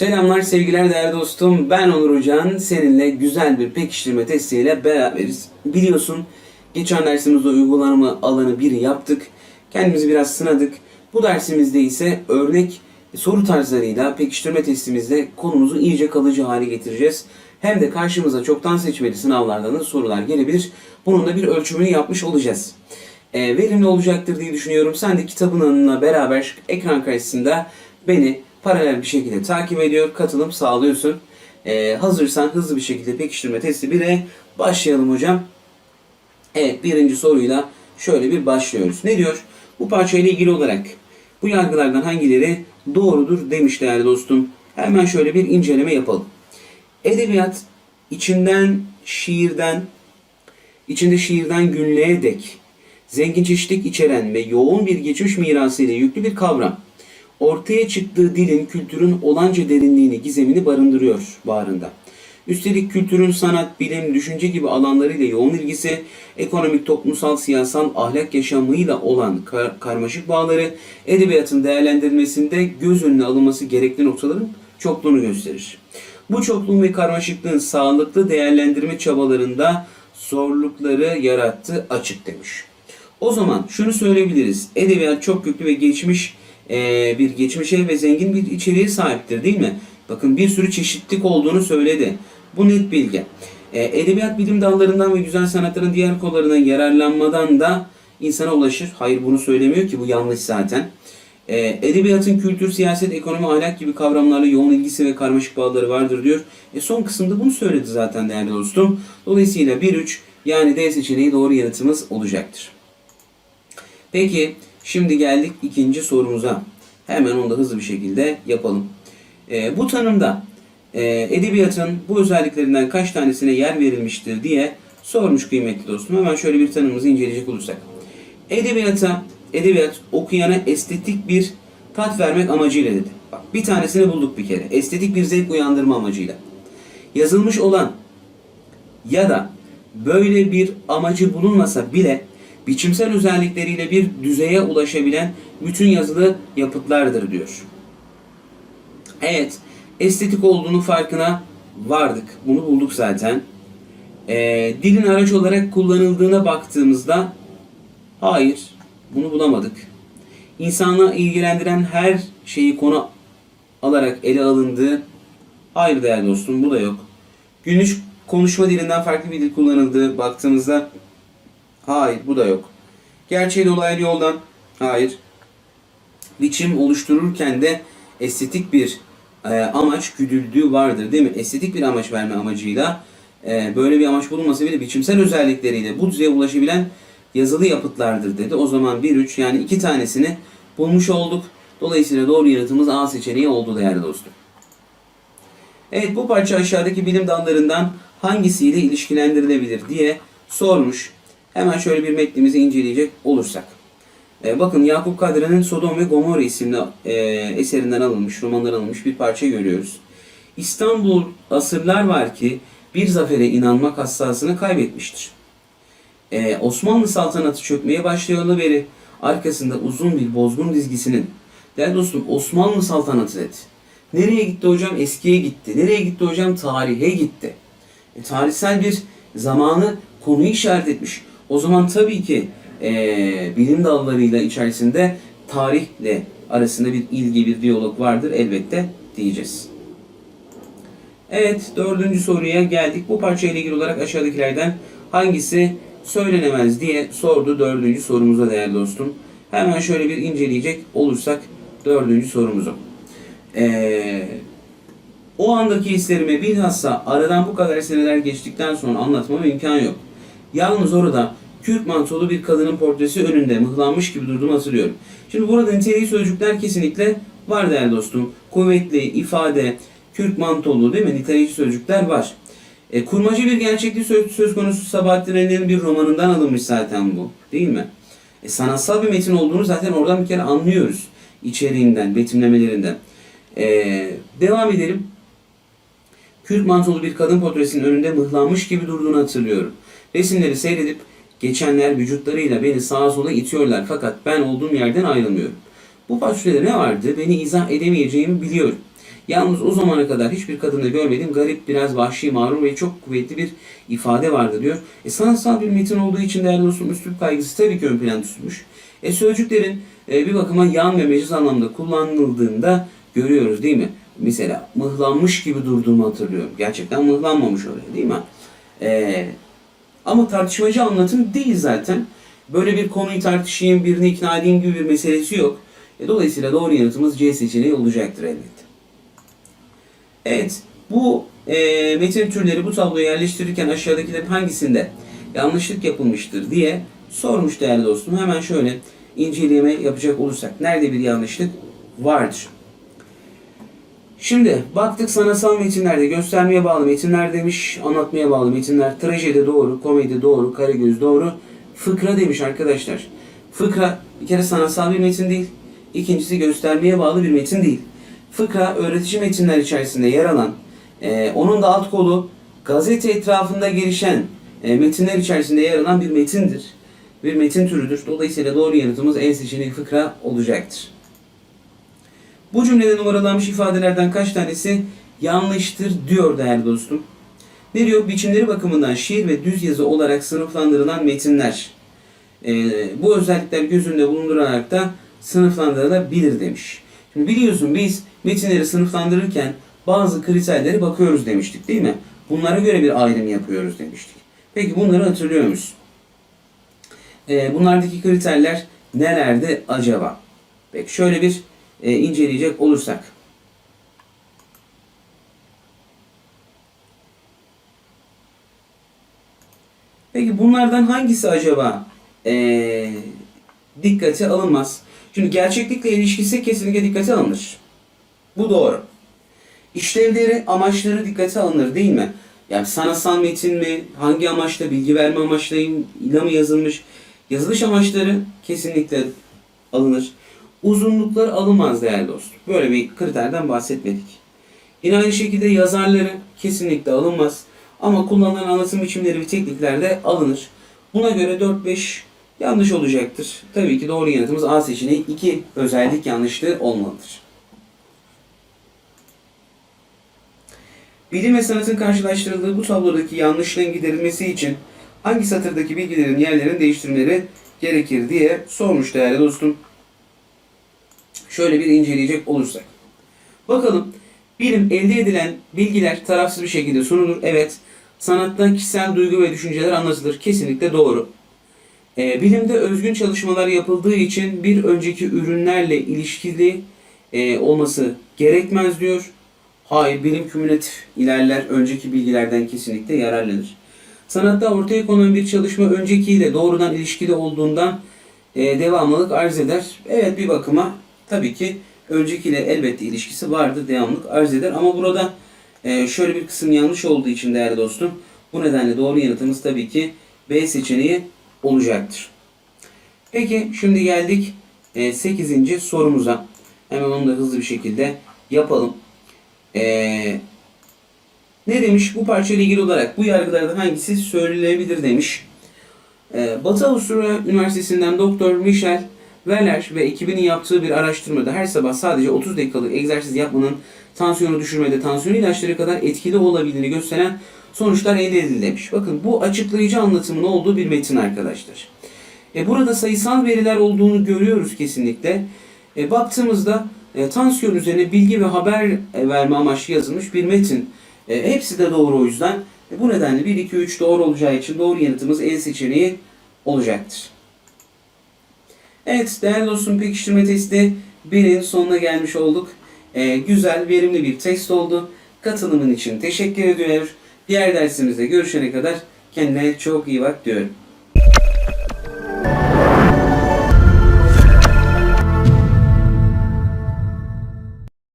Selamlar sevgiler değerli dostum. Ben Onur Hocan. Seninle güzel bir pekiştirme testiyle beraberiz. Biliyorsun geçen dersimizde uygulama alanı 1'i yaptık. Kendimizi biraz sınadık. Bu dersimizde ise örnek soru tarzlarıyla pekiştirme testimizde konumuzu iyice kalıcı hale getireceğiz. Hem de karşımıza çoktan seçmeli sınavlardan da sorular gelebilir. Bunun da bir ölçümünü yapmış olacağız. Ee, verimli olacaktır diye düşünüyorum. Sen de kitabınla beraber ekran karşısında beni paralel bir şekilde takip ediyor, katılım sağlıyorsun. Ee, hazırsan hızlı bir şekilde pekiştirme testi 1'e başlayalım hocam. Evet birinci soruyla şöyle bir başlıyoruz. Ne diyor? Bu parçayla ilgili olarak bu yargılardan hangileri doğrudur demiş değerli dostum. Hemen şöyle bir inceleme yapalım. Edebiyat içinden şiirden, içinde şiirden günlüğe dek zengin çeşitlilik içeren ve yoğun bir geçmiş mirası ile yüklü bir kavram. Ortaya çıktığı dilin, kültürün olanca derinliğini, gizemini barındırıyor bağrında. Üstelik kültürün sanat, bilim, düşünce gibi alanlarıyla yoğun ilgisi, ekonomik, toplumsal, siyasal, ahlak yaşamıyla olan kar- karmaşık bağları edebiyatın değerlendirilmesinde göz önüne alınması gerekli noktaların çokluğunu gösterir. Bu çokluğun ve karmaşıklığın sağlıklı değerlendirme çabalarında zorlukları yarattığı açık demiş. O zaman şunu söyleyebiliriz. Edebiyat çok köklü ve geçmiş eee, bir geçmişe ve zengin bir içeriğe sahiptir değil mi? Bakın bir sürü çeşitlilik olduğunu söyledi. Bu net bilgi. Eee, edebiyat bilim dallarından ve güzel sanatların diğer kollarından yararlanmadan da insana ulaşır. Hayır bunu söylemiyor ki bu yanlış zaten. Eee, edebiyatın kültür, siyaset, ekonomi, ahlak gibi kavramlarla yoğun ilgisi ve karmaşık bağları vardır diyor. E son kısımda bunu söyledi zaten değerli dostum. Dolayısıyla 1-3 yani D seçeneği doğru yanıtımız olacaktır. Peki şimdi geldik ikinci sorumuza. Hemen onu da hızlı bir şekilde yapalım. Ee, bu tanımda e, edebiyatın bu özelliklerinden kaç tanesine yer verilmiştir diye sormuş kıymetli dostum. Hemen şöyle bir tanımımızı inceleyecek olursak. Edebiyata, edebiyat okuyana estetik bir tat vermek amacıyla dedi. Bak bir tanesini bulduk bir kere. Estetik bir zevk uyandırma amacıyla. Yazılmış olan ya da böyle bir amacı bulunmasa bile biçimsel özellikleriyle bir düzeye ulaşabilen bütün yazılı yapıtlardır diyor. Evet, estetik olduğunu farkına vardık. Bunu bulduk zaten. Ee, dilin araç olarak kullanıldığına baktığımızda hayır, bunu bulamadık. İnsanı ilgilendiren her şeyi konu alarak ele alındığı hayır değerli dostum bu da yok. Günlük konuşma dilinden farklı bir dil kullanıldığı baktığımızda Hayır, bu da yok. Gerçeği dolaylı yoldan. Hayır. Biçim oluştururken de estetik bir e, amaç güdüldüğü vardır değil mi? Estetik bir amaç verme amacıyla e, böyle bir amaç bulunmasa bile biçimsel özellikleriyle bu düzeye ulaşabilen yazılı yapıtlardır dedi. O zaman 1-3 yani iki tanesini bulmuş olduk. Dolayısıyla doğru yanıtımız A seçeneği oldu değerli dostum. Evet bu parça aşağıdaki bilim dallarından hangisiyle ilişkilendirilebilir diye sormuş. Hemen şöyle bir metnimizi inceleyecek olursak. Ee, bakın Yakup Kadra'nın Sodom ve Gomorra isimli e, eserinden alınmış, romandan alınmış bir parça görüyoruz. İstanbul asırlar var ki bir zafere inanmak hassasını kaybetmiştir. Ee, Osmanlı saltanatı çökmeye başlayalı beri arkasında uzun bir bozgun dizgisinin Değerli dostum Osmanlı saltanatı dedi. Nereye gitti hocam? Eskiye gitti. Nereye gitti hocam? Tarihe gitti. E, tarihsel bir zamanı konuyu işaret etmiş. O zaman tabii ki e, bilim dallarıyla içerisinde tarihle arasında bir ilgi, bir diyalog vardır elbette diyeceğiz. Evet, dördüncü soruya geldik. Bu parçayla ilgili olarak aşağıdakilerden hangisi söylenemez diye sordu dördüncü sorumuza değerli dostum. Hemen şöyle bir inceleyecek olursak dördüncü sorumuzu. Ee, o andaki hislerimi bilhassa aradan bu kadar seneler geçtikten sonra anlatmama imkan yok. Yalnız orada kürk mantolu bir kadının portresi önünde mıhlanmış gibi durduğumu hatırlıyorum. Şimdi burada niteliği sözcükler kesinlikle var değerli dostum. Kuvvetli, ifade, kürk mantolu değil mi? Niteleyici sözcükler var. E, kurmacı bir gerçeklik söz, söz konusu Sabahattin Ali'nin bir romanından alınmış zaten bu. Değil mi? E, sanatsal bir metin olduğunu zaten oradan bir kere anlıyoruz. İçeriğinden, betimlemelerinden. E, devam edelim. Kürk mantolu bir kadın portresinin önünde mıhlanmış gibi durduğunu hatırlıyorum. Resimleri seyredip geçenler vücutlarıyla beni sağa sola itiyorlar fakat ben olduğum yerden ayrılmıyorum. Bu portrede ne vardı beni izah edemeyeceğimi biliyorum. Yalnız o zamana kadar hiçbir kadında görmediğim garip, biraz vahşi, mağrur ve çok kuvvetli bir ifade vardı diyor. E, sanatsal bir metin olduğu için değerli dostum üslup kaygısı tabii ki ön plan tutmuş. E, sözcüklerin e, bir bakıma yan ve meciz anlamda kullanıldığında görüyoruz değil mi? Mesela mıhlanmış gibi durduğumu hatırlıyorum. Gerçekten mıhlanmamış oraya değil mi? E, ama tartışmacı anlatım değil zaten. Böyle bir konuyu tartışayım, birini ikna edeyim gibi bir meselesi yok. E, dolayısıyla doğru yanıtımız C seçeneği olacaktır elbette. Evet, bu e, metin türleri bu tabloya yerleştirirken aşağıdakilerin hangisinde yanlışlık yapılmıştır diye sormuş değerli dostum. Hemen şöyle inceleme yapacak olursak nerede bir yanlışlık vardır? Şimdi baktık sanatsal metinlerde göstermeye bağlı metinler demiş, anlatmaya bağlı metinler, trajedi doğru, komedi doğru, karagöz doğru, fıkra demiş arkadaşlar. Fıkra bir kere sanatsal bir metin değil, ikincisi göstermeye bağlı bir metin değil. Fıkra öğretici metinler içerisinde yer alan, e, onun da alt kolu gazete etrafında gelişen e, metinler içerisinde yer alan bir metindir. Bir metin türüdür. Dolayısıyla doğru yanıtımız en seçeneği fıkra olacaktır. Bu cümlede numaralanmış ifadelerden kaç tanesi yanlıştır diyor değerli dostum. Ne diyor? Biçimleri bakımından şiir ve düz yazı olarak sınıflandırılan metinler. Ee, bu özellikler göz önünde bulundurarak da sınıflandırılabilir demiş. Şimdi biliyorsun biz metinleri sınıflandırırken bazı kriterlere bakıyoruz demiştik değil mi? Bunlara göre bir ayrım yapıyoruz demiştik. Peki bunları hatırlıyor musun? Ee, bunlardaki kriterler nelerdi acaba? Peki şöyle bir e, inceleyecek olursak. Peki bunlardan hangisi acaba e, dikkate alınmaz? Şimdi gerçeklikle ilişkisi kesinlikle dikkate alınır. Bu doğru. İşlevleri, amaçları dikkate alınır değil mi? Yani sanatsal metin mi, hangi amaçla, bilgi verme amaçlarıyla mı yazılmış? Yazılış amaçları kesinlikle alınır. Uzunluklar alınmaz değerli dostum. Böyle bir kriterden bahsetmedik. Yine aynı şekilde yazarları kesinlikle alınmaz. Ama kullanılan anlatım biçimleri ve teknikler de alınır. Buna göre 4-5 yanlış olacaktır. Tabii ki doğru yanıtımız A seçeneği 2 özellik yanlışlığı olmalıdır. Bilim ve sanatın karşılaştırıldığı bu tablodaki yanlışlığın giderilmesi için hangi satırdaki bilgilerin yerlerini değiştirmeleri gerekir diye sormuş değerli dostum. Şöyle bir inceleyecek olursak. Bakalım bilim elde edilen bilgiler tarafsız bir şekilde sunulur. Evet. Sanatta kişisel duygu ve düşünceler anlatılır. Kesinlikle doğru. E, bilimde özgün çalışmalar yapıldığı için bir önceki ürünlerle ilişkili e, olması gerekmez diyor. Hayır, bilim kümülatif ilerler, önceki bilgilerden kesinlikle yararlanır. Sanatta ortaya konan bir çalışma öncekiyle doğrudan ilişkili olduğundan e, devamlılık arz eder. Evet bir bakıma tabii ki öncekiyle elbette ilişkisi vardır, devamlılık arz eder. Ama burada e, şöyle bir kısım yanlış olduğu için değerli dostum, bu nedenle doğru yanıtımız tabii ki B seçeneği olacaktır. Peki şimdi geldik 8. sorumuza. Hemen onu da hızlı bir şekilde yapalım. Ee, ne demiş? Bu parçayla ilgili olarak bu yargılardan hangisi söylenebilir demiş. Ee, Batı Avusturya Üniversitesi'nden Doktor Michel Weller ve ekibinin yaptığı bir araştırmada her sabah sadece 30 dakikalık egzersiz yapmanın tansiyonu düşürmede tansiyon ilaçları kadar etkili olabildiğini gösteren sonuçlar elde edildi demiş. Bakın bu açıklayıcı anlatımın olduğu bir metin arkadaşlar. E, burada sayısal veriler olduğunu görüyoruz kesinlikle. E, baktığımızda e, tansiyon üzerine bilgi ve haber e, verme amaçlı yazılmış bir metin. E, hepsi de doğru o yüzden. E, bu nedenle 1, 2, 3 doğru olacağı için doğru yanıtımız E seçeneği olacaktır. Evet değerli dostum pekiştirme testi 1'in sonuna gelmiş olduk. E, güzel, verimli bir test oldu. Katılımın için teşekkür ediyorum. Diğer dersimizde görüşene kadar kendine çok iyi bak diyorum.